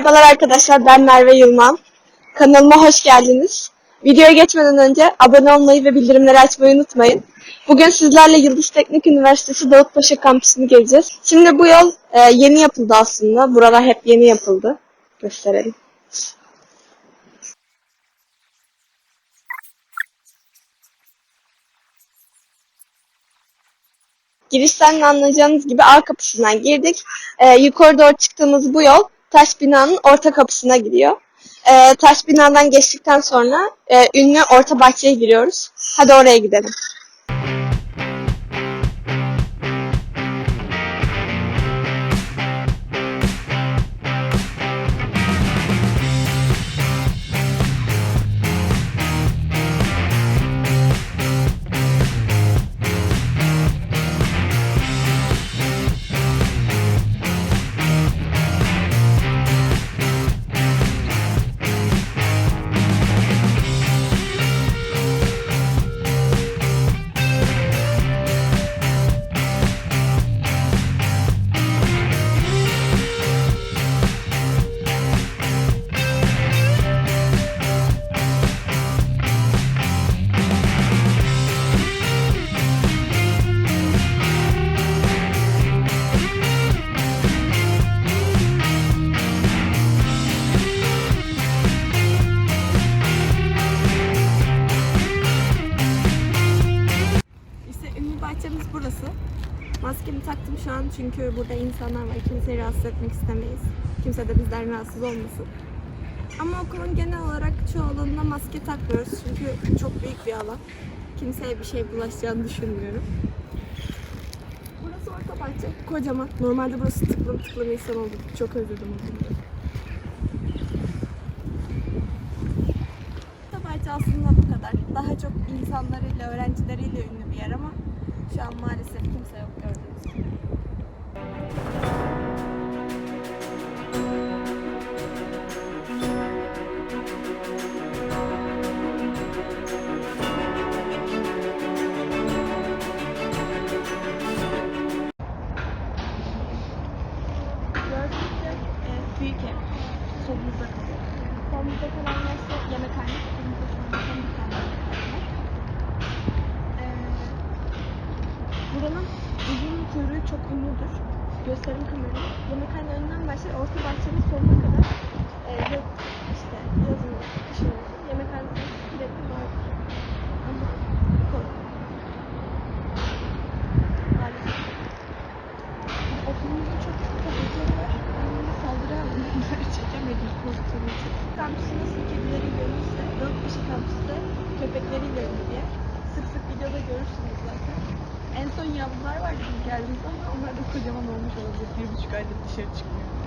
Merhabalar arkadaşlar ben Merve Yılmaz. Kanalıma hoş geldiniz. Videoya geçmeden önce abone olmayı ve bildirimleri açmayı unutmayın. Bugün sizlerle Yıldız Teknik Üniversitesi Davutpaşa kampüsünü gezeceğiz. Şimdi bu yol e, yeni yapıldı aslında. Buralar hep yeni yapıldı. Gösterelim. Girişten anlayacağınız gibi A kapısından girdik. Ee, yukarı doğru çıktığımız bu yol taş binanın orta kapısına gidiyor. Ee, taş binadan geçtikten sonra e, ünlü orta bahçeye giriyoruz. Hadi oraya gidelim. Çünkü burada insanlar var. Kimseyi rahatsız etmek istemeyiz. Kimse de bizden rahatsız olmasın. Ama okulun genel olarak çoğu alanına maske takmıyoruz. Çünkü çok büyük bir alan. Kimseye bir şey bulaşacağını düşünmüyorum. Burası orta bahçe. Kocaman. Normalde burası tıklım tıklım insan oldu. Çok özledim o günleri. Orta bahçe aslında bu kadar. Daha çok insanlarıyla, öğrencileriyle ünlü bir yer ama şu an maalesef kimse yok. Gördüğünüz büyük ev. Solumuzda kalıyor. Solumuzda kalan yerse yemekhane. Solumuzda kalan son bir tane. Ee, buranın uzun kuyruğu çok ünlüdür. Gösterim kamerayı. Yemekhane önünden başlar. Orta bahçenin sonuna kadar e, yaz, işte yazın, köpekleriyle ünlü. Sık sık videoda görürsünüz zaten. En son yavrular vardı biz geldiğimizde ama onlar da kocaman olmuş olacak. Bir buçuk aydır dışarı çıkmıyor.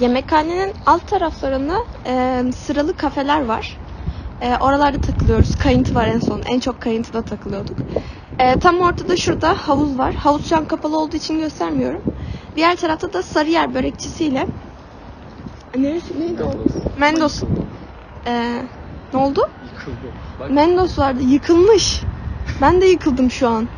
Yemekhanenin alt taraflarında e, sıralı kafeler var. E, oralarda takılıyoruz. Kayıntı var en son. En çok kayıntıda takılıyorduk. E, tam ortada şurada havuz var. Havuz şu an kapalı olduğu için göstermiyorum. Diğer tarafta da Sarıyer börekçisiyle Neresi? Neydi o? Mendos. E, ne oldu? Yıkıldı. Bak Mendos vardı. Yıkılmış. Ben de yıkıldım şu an.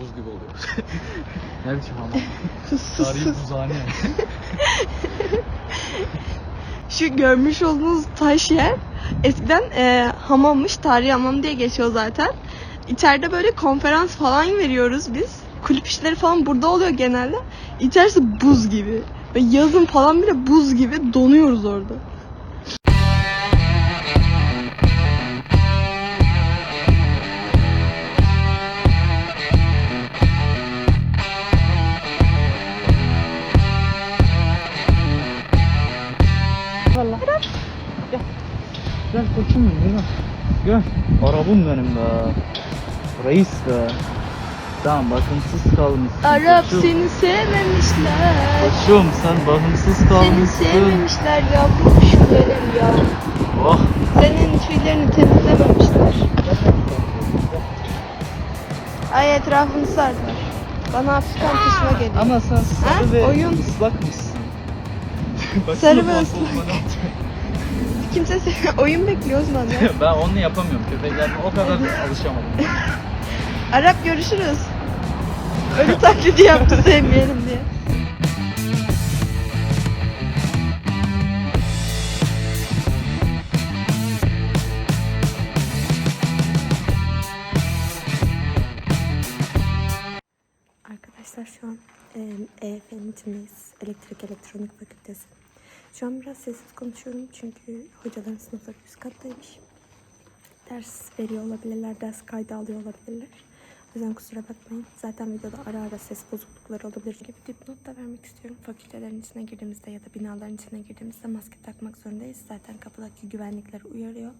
Buz gibi oluyor. ne biçim hamam? Tarihi buzhane. Şu görmüş olduğunuz taş yer eskiden e, hamammış. Tarihi hamam diye geçiyor zaten. İçeride böyle konferans falan veriyoruz biz. Kulüp işleri falan burada oluyor genelde. İçerisi buz gibi. Ve yazın falan bile buz gibi donuyoruz orada. Gel. Arabım benim be. Reis be. Tamam bakımsız kalmışsın. Arap Koçum. seni sevmemişler. Koçum sen bakımsız Seni kalmışsın. sevmemişler yavrum benim ya. Oh. Senin tüylerini temizlememişler. Ay etrafını sardılar. Bana hafiften kusma geliyor. Ama sen sarı Ha? ve Oyun. ıslakmışsın. Sarı ve ıslak. Kimse se- oyun bekliyor Osman ya. ben onu yapamıyorum. Köpeklerle o kadar alışamadım. Arap görüşürüz. Ölü taklidi yaptı sevmeyelim diye. Arkadaşlar şu an e, EF'nin içindeyiz. Elektrik Elektronik Fakültesi. Şu an biraz sessiz konuşuyorum çünkü hocaların sınıfları üst kattaymış. Ders veriyor olabilirler, ders kaydı alıyor olabilirler. O yüzden kusura bakmayın. Zaten videoda ara ara ses bozuklukları olabilir. Bir dipnot da vermek istiyorum. Fakültelerin içine girdiğimizde ya da binaların içine girdiğimizde maske takmak zorundayız. Zaten kapıdaki güvenlikler uyarıyor.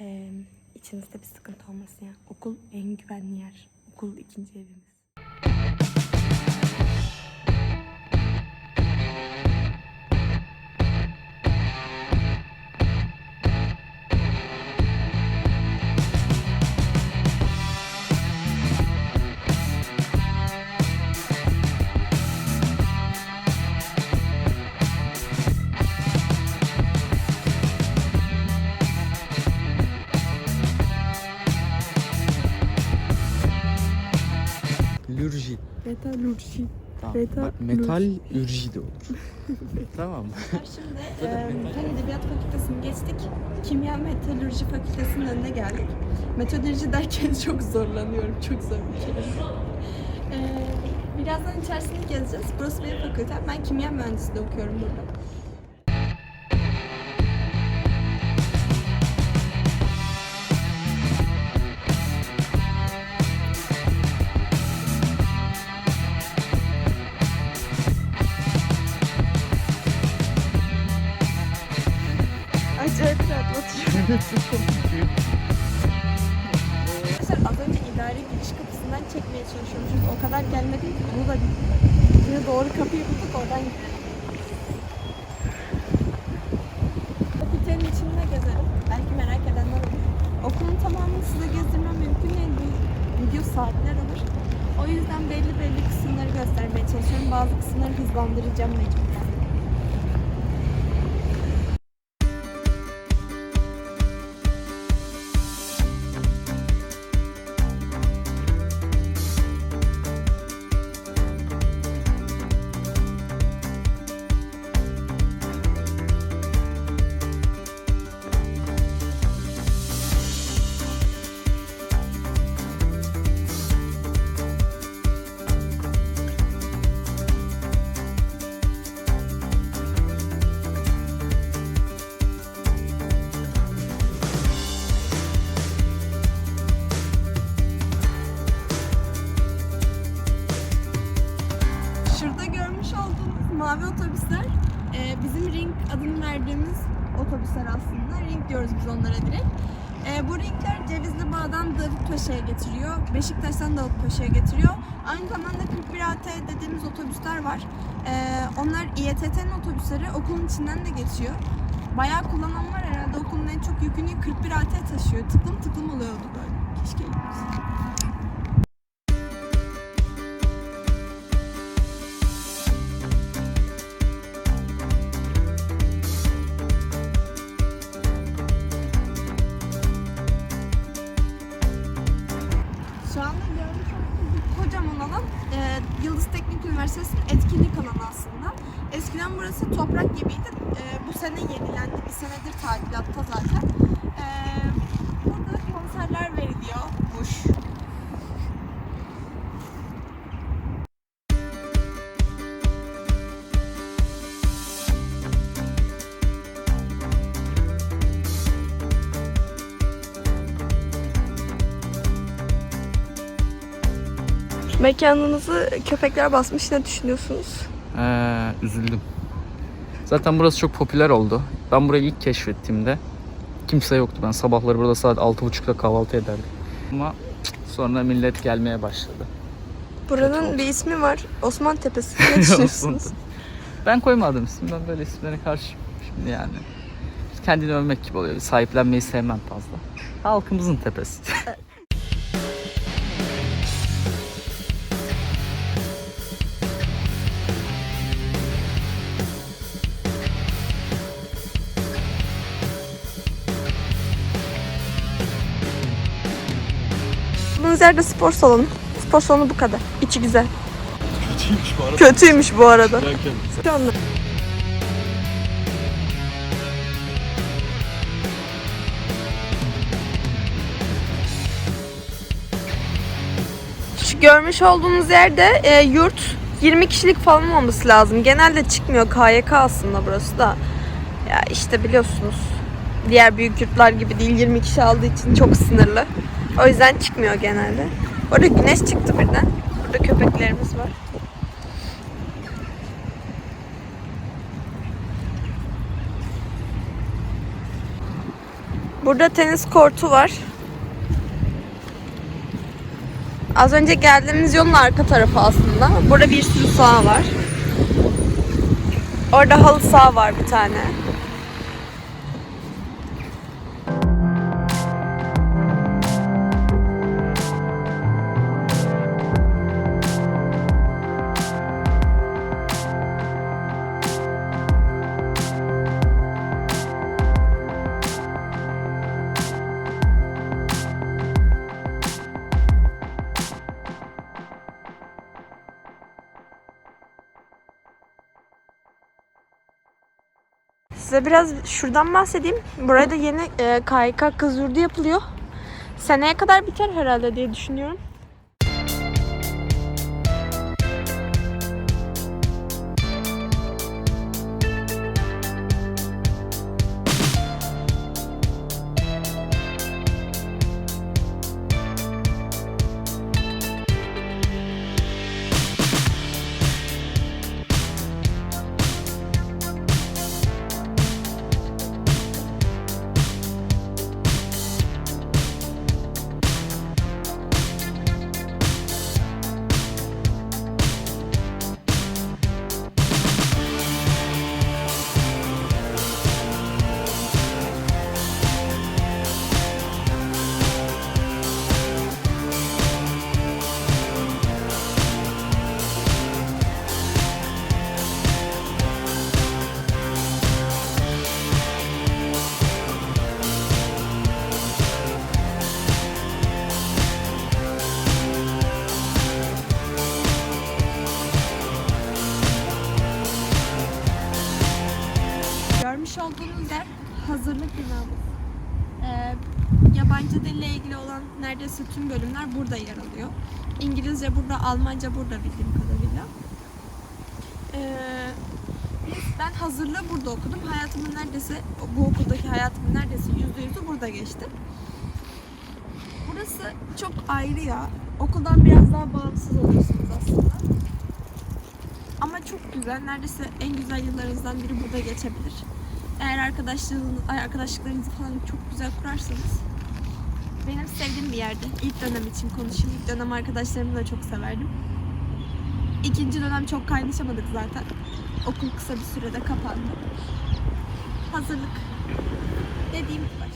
Ee, içinizde bir sıkıntı olmasın ya. Okul en güvenli yer. Okul ikinci evimiz. Lürji. Metalurji. Tamam. Metal- Bak, metal ürji de olur. tamam mı? Şimdi Fen Edebiyat Fakültesini geçtik. Kimya Metalurji Fakültesi'nin önüne geldik. Metalurji derken çok zorlanıyorum. Çok zor bir kelime. Ee, birazdan içerisini gezeceğiz. Burası benim fakültem. Ben kimya mühendisliği okuyorum burada. Arkadaşlar az önce idari giriş kapısından çekmeye çalışıyormuşuz. O kadar gelmedi ki bunu da yine doğru kapıyı bulduk oradan gittik. Fakültenin içinde gezerim. Belki merak edenler olur. Okulun tamamını size gezdirmem mümkün değil. Video saatler alır. O yüzden belli belli kısımları göstermeye çalışıyorum. Bazı kısımları hızlandıracağım mecburen. Davutpaşa'ya getiriyor. Beşiktaş'tan Davutpaşa'ya getiriyor. Aynı zamanda 41 AT dediğimiz otobüsler var. E, onlar İETT'nin otobüsleri okulun içinden de geçiyor. Bayağı kullanan var herhalde okulun en çok yükünü 41 AT taşıyor. Tıklım tıklım oluyordu böyle. Keşke gitmeseydim. Mekanınızı köpekler basmış ne düşünüyorsunuz? Ee, üzüldüm. Zaten burası çok popüler oldu. Ben burayı ilk keşfettiğimde kimse yoktu. Ben sabahları burada saat 6.30'da kahvaltı ederdim. Ama sonra millet gelmeye başladı. Buranın bir ismi var. Osman Tepesi. Ne düşünüyorsunuz? ben koymadım ismi. Ben böyle isimlere karşıyım. Şimdi yani. Kendini övmek gibi oluyor. Sahiplenmeyi sevmem fazla. Halkımızın tepesi. Bulunduğunuz yerde spor salonu. Spor salonu bu kadar. İçi güzel. Kötüymüş bu arada. Kötüymüş bu arada. Anda. Şu görmüş olduğunuz yerde e, yurt 20 kişilik falan olması lazım. Genelde çıkmıyor KYK aslında burası da. Ya işte biliyorsunuz diğer büyük yurtlar gibi değil 20 kişi aldığı için çok sınırlı. O yüzden çıkmıyor genelde. Orada güneş çıktı birden. Burada köpeklerimiz var. Burada tenis kortu var. Az önce geldiğimiz yolun arka tarafı aslında. Burada bir sürü saha var. Orada halı saha var bir tane. Size biraz şuradan bahsedeyim. Burada yeni e, KYK kız yapılıyor. Seneye kadar biter herhalde diye düşünüyorum. Yabancı dille ilgili olan neredeyse tüm bölümler burada yer alıyor. İngilizce burada, Almanca burada bildiğim kadarıyla. Ee, ben hazırlığı burada okudum. Hayatımın neredeyse, bu okuldaki hayatımın neredeyse yüzde yüzü burada geçti. Burası çok ayrı ya. Okuldan biraz daha bağımsız oluyorsunuz aslında. Ama çok güzel. Neredeyse en güzel yıllarınızdan biri burada geçebilir. Eğer arkadaşlığınız, arkadaşlıklarınızı falan çok güzel kurarsanız benim sevdiğim bir yerde. İlk dönem için konuşayım. İlk dönem arkadaşlarımı da çok severdim. İkinci dönem çok kaynaşamadık zaten. Okul kısa bir sürede kapandı. Hazırlık dediğim gibi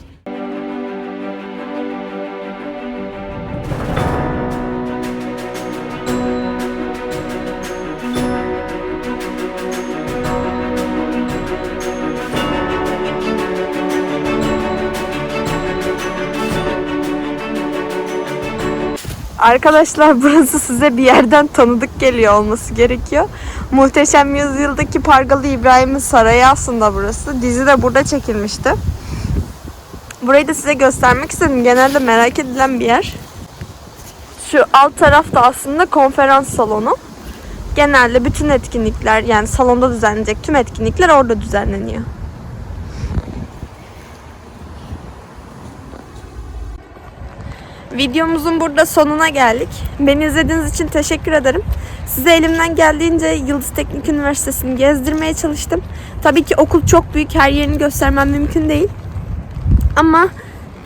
Arkadaşlar burası size bir yerden tanıdık geliyor olması gerekiyor. Muhteşem Yüzyıl'daki Pargalı İbrahim'in sarayı aslında burası. Dizi de burada çekilmişti. Burayı da size göstermek istedim. Genelde merak edilen bir yer. Şu alt tarafta aslında konferans salonu. Genelde bütün etkinlikler yani salonda düzenlenecek tüm etkinlikler orada düzenleniyor. Videomuzun burada sonuna geldik. Beni izlediğiniz için teşekkür ederim. Size elimden geldiğince Yıldız Teknik Üniversitesi'ni gezdirmeye çalıştım. Tabii ki okul çok büyük, her yerini göstermem mümkün değil. Ama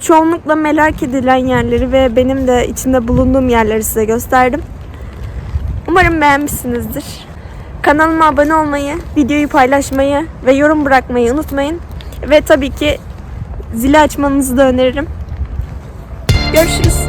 çoğunlukla merak edilen yerleri ve benim de içinde bulunduğum yerleri size gösterdim. Umarım beğenmişsinizdir. Kanalıma abone olmayı, videoyu paylaşmayı ve yorum bırakmayı unutmayın. Ve tabii ki zili açmanızı da öneririm. Görüşürüz.